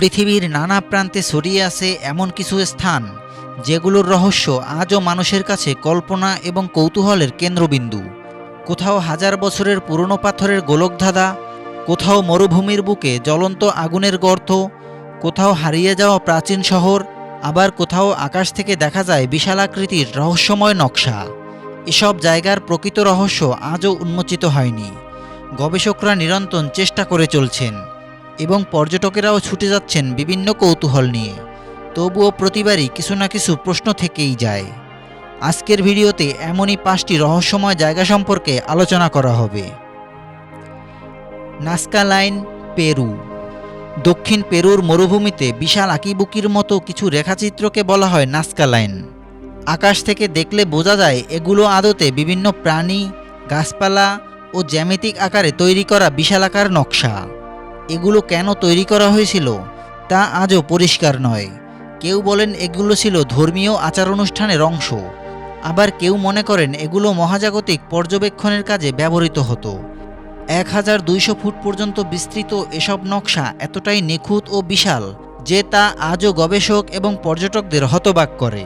পৃথিবীর নানা প্রান্তে ছড়িয়ে আছে এমন কিছু স্থান, যেগুলোর রহস্য আজও মানুষের কাছে কল্পনা এবং কৌতূহলের কেন্দ্রবিন্দু। কোথাও হাজার বছরের পুরনো পাথরের গোলকধাঁধা, কোথাও মরুভূমির বুকে জ্বলন্ত আগুনের গর্ত, কোথাও হারিয়ে যাওয়া প্রাচীন শহর, আবার কোথাও আকাশ থেকে দেখা যায় বিশালাকৃতির রহস্যময় নকশা। এসব জায়গার প্রকৃত রহস্য আজও উন্মোচিত হয়নি। গবেষকরা নিরন্তর চেষ্টা করে চলছেন। এবং পর্যটকেরাও ছুটে যাচ্ছেন বিভিন্ন কৌতূহল নিয়ে। তবুও প্রতিবারই কিছু না কিছু প্রশ্ন থেকেই যায়। আজকের ভিডিওতে এমনই পাঁচটি রহস্যময় জায়গা সম্পর্কে আলোচনা করা হবে। Nazca line, Peru. দক্ষিণ পেরুর মরুভূমিতে বিশাল আকিবুকির মতো কিছু রেখাচিত্রকে বলা হয় নাস্কা লাইন। আকাশ থেকে দেখলে বোঝা যায় এগুলো আদতে বিভিন্ন প্রাণী, গাছপালা ও জ্যামিতিক আকারে তৈরি করা বিশালাকার নকশা। এগুলো কেন তৈরি করা হয়েছিল? তা আজও পরিষ্কার নয়। কেউ বলেন এগুলো ছিল ধর্মীয় আচার অনুষ্ঠানের অংশ। আবার কেউ মনে করেন এগুলো মহাজাগতিক পর্যবেক্ষণের কাজে ব্যবহৃত হতো। এক হাজার দুইশো ফুট পর্যন্ত বিস্তৃত এসব নকশা এতটাই নিখুঁত ও বিশাল যে তা আজও গবেষক এবং পর্যটকদের হতবাক করে।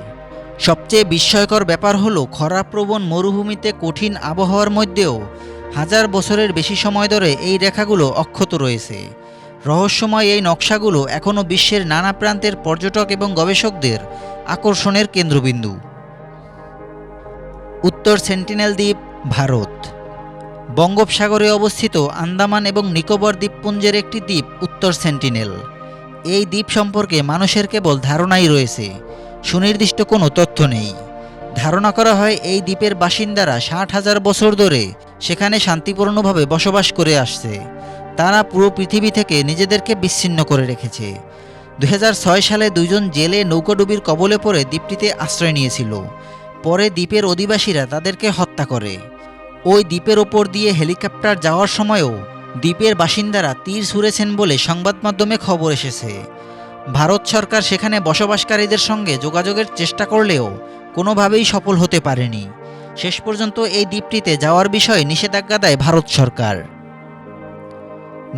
সবচেয়ে বিস্ময়কর ব্যাপার হলো খরাপ্রবণ মরুভূমিতে কঠিন আবহাওয়ার মধ্যেও হাজার বছরের বেশি সময় ধরে এই রেখাগুলো অক্ষত রয়েছে। রহস্যময় এই নকশাগুলো এখনও বিশ্বের নানা প্রান্তের পর্যটক এবং গবেষকদের আকর্ষণের কেন্দ্রবিন্দু। উত্তর সেন্টিনেল দ্বীপ, ভারত। বঙ্গোপসাগরে অবস্থিত আন্দামান এবং নিকোবর দ্বীপপুঞ্জের একটি দ্বীপ উত্তর সেন্টিনেল। এই দ্বীপ সম্পর্কে মানুষের কেবল ধারণাই রয়েছে। সুনির্দিষ্ট কোনো তথ্য নেই। ধারণা করা হয় এই দ্বীপের বাসিন্দারা ষাট হাজার বছর ধরে সেখানে শান্তিপূর্ণভাবে বসবাস করে আসছে। তারা পুরো পৃথিবী থেকে নিজেদেরকে বিচ্ছিন্ন করে রেখেছে। দু হাজার ছয় সালে দুইজন জেলে নৌকাডুবির কবলে পড়ে দ্বীপটিতে আশ্রয় নিয়েছিল। পরে দ্বীপের অধিবাসীরা তাদেরকে হত্যা করে। ওই দ্বীপের ওপর দিয়ে হেলিকপ্টার যাওয়ার সময়ও দ্বীপের বাসিন্দারা তীর ছুঁড়েছেন বলে সংবাদ মাধ্যমে খবর এসেছে। ভারত সরকার সেখানে বসবাসকারীদের সঙ্গে যোগাযোগের চেষ্টা করলেও কোনোভাবেই সফল হতে পারেনি। শেষ পর্যন্ত এই দ্বীপটিতে যাওয়ার বিষয়ে নিষেধাজ্ঞা দেয় ভারত সরকার।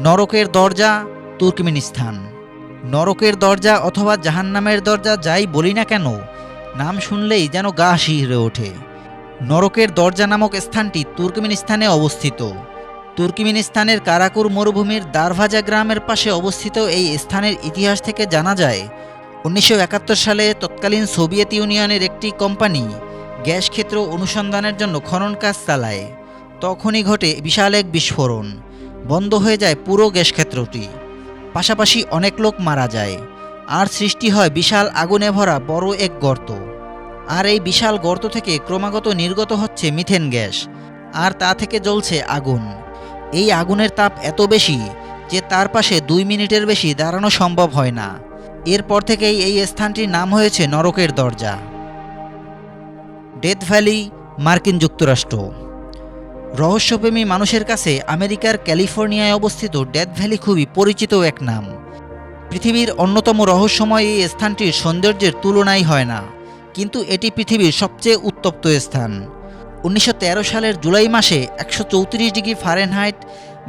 নরকের দরজা, তুর্কমেনিস্তান। নরকের দরজা অথবা জাহান্নামের দরজা যাই বলি না কেন, নাম শুনলেই যেন গা শিহরে ওঠে। নরকের দরজা নামক স্থানটি তুর্কমেনিস্তানে অবস্থিত। তুর্কমেনিস্তানের কারাকুর মরুভূমির দারভাজা গ্রামের পাশে অবস্থিত এই স্থানের ইতিহাস থেকে জানা যায়, উনিশশো একাত্তর সালে তৎকালীন সোভিয়েত ইউনিয়নের একটি কোম্পানি গ্যাস ক্ষেত্র অনুসন্ধানের জন্য খনন কাজ চালায়। তখনই ঘটে বিশাল এক বিস্ফোরণ। বন্ধ হয়ে যায় পুরো গ্যাস ক্ষেত্রটি। পাশাপাশি অনেক লোক মারা যায়। আর সৃষ্টি হয় বিশাল আগুনে ভরা বড় এক গর্ত। আর এই বিশাল গর্ত থেকে ক্রমাগত নির্গত হচ্ছে মিথেন গ্যাস। আর তা থেকে জ্বলছে আগুন। এই আগুনের তাপ এত বেশি যে তার পাশে দুই মিনিটের বেশি দাঁড়ানো সম্ভব হয় না। এরপর থেকেই এই স্থানটির নাম হয়েছে নরকের দরজা। ডেথ ভ্যালি, মার্কিন যুক্তরাষ্ট্র। রহস্যপ্রেমী মানুষের কাছে আমেরিকার ক্যালিফোর্নিয়ায় অবস্থিত ডেথ ভ্যালি খুবই পরিচিত এক নাম। পৃথিবীর অন্যতম রহস্যময় এই স্থানটির সৌন্দর্যের তুলনাই হয় না, কিন্তু এটি পৃথিবীর সবচেয়ে উত্তপ্ত স্থান। উনিশশো তেরো সালের জুলাই মাসে একশো চৌত্রিশ ডিগ্রি ফারেনহাইট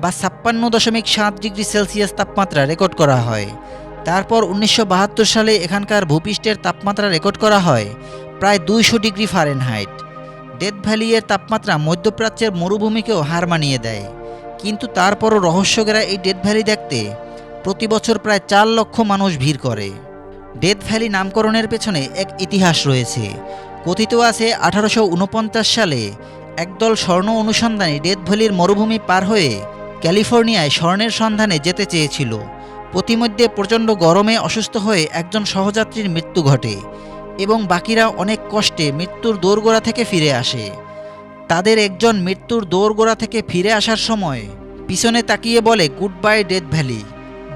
বা ছাপ্পান্ন দশমিক সাত ডিগ্রি সেলসিয়াস তাপমাত্রা রেকর্ড করা হয়। তারপর উনিশশো বাহাত্তর সালে এখানকার ভূপৃষ্ঠের তাপমাত্রা রেকর্ড করা হয় প্রায় দুইশো ডিগ্রি ফারেনহাইট। ডেথ ভ্যালি এর তাপমাত্রা মধ্যপ্রাচ্যের মরুভূমিকেও হার মানিয়ে দেয়। কিন্তু তারপরও রহস্যকেরা এই ডেথ ভ্যালি দেখতে প্রতি বছর প্রায় চার লক্ষ মানুষ ভিড় করে। ডেথ ভ্যালি নামকরণের পেছনে এক ইতিহাস রয়েছে। কথিত আছে আঠারোশো ঊনপঞ্চাশ সালে একদল স্বর্ণ অনুসন্ধানী ডেথ ভ্যালির মরুভূমি পার হয়ে ক্যালিফোর্নিয়ায় স্বর্ণের সন্ধানে যেতে চেয়েছিল। প্রতিমধ্যে প্রচণ্ড গরমে অসুস্থ হয়ে একজন সহযাত্রীর মৃত্যু ঘটে। এবং বাকিরা অনেক কষ্টে মৃত্যুর দোরগোড়া থেকে ফিরে আসে। তাদের একজন মৃত্যুর দোরগোড়া থেকে ফিরে আসার সময় পিছনে তাকিয়ে বলে গুড বাই ডেথ ভ্যালি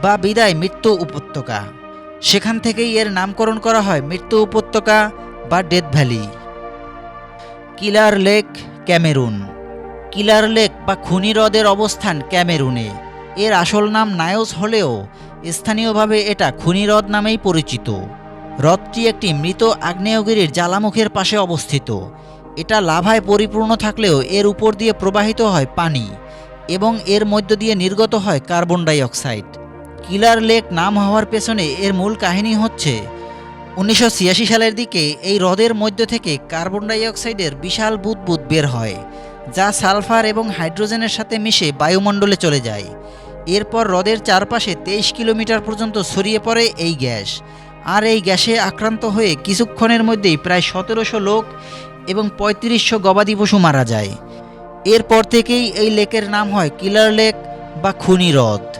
বা বিদায় মৃত্যু উপত্যকা সেখান থেকেই এর নামকরণ করা হয়, মৃত্যু উপত্যকা বা death valley killer lake, Cameroon. Killer lake বা খুনি হ্রদের অবস্থান ক্যামেরুনে। এর আসল নাম নায়স হলেও স্থানীয়ভাবে এটা খুনি হ্রদ নামেই পরিচিত। হ্রদটি একটি মৃত আগ্নেয়গিরির জ্বালামুখের পাশে অবস্থিত। এটা লাভায় পরিপূর্ণ থাকলেও এর উপর দিয়ে প্রবাহিত হয় পানি এবং এর মধ্য দিয়ে নির্গত হয় carbon dioxide killer lake নাম হওয়ার পেছনে এর মূল কাহিনী হচ্ছে, উনিশশো ছিয়াশি সালের দিকে এই হ্রদের মধ্য থেকে কার্বন ডাই অক্সাইডের বিশাল বুদবুদ বের হয়, যা সালফার এবং হাইড্রোজেনের সাথে মিশে বায়ুমণ্ডলে চলে যায়। এরপর হ্রদের চারপাশে তেইশ কিলোমিটার পর্যন্ত ছড়িয়ে পড়ে এই গ্যাস আর এই গ্যাসে আক্রান্ত হয়ে কিছুক্ষণের মধ্যেই প্রায় সতেরোশো লোক এবং পঁয়ত্রিশশো গবাদি পশু মারা যায়। এরপর থেকেই এই লেকের নাম হয় কিলার লেক বা খুনি হ্রদ।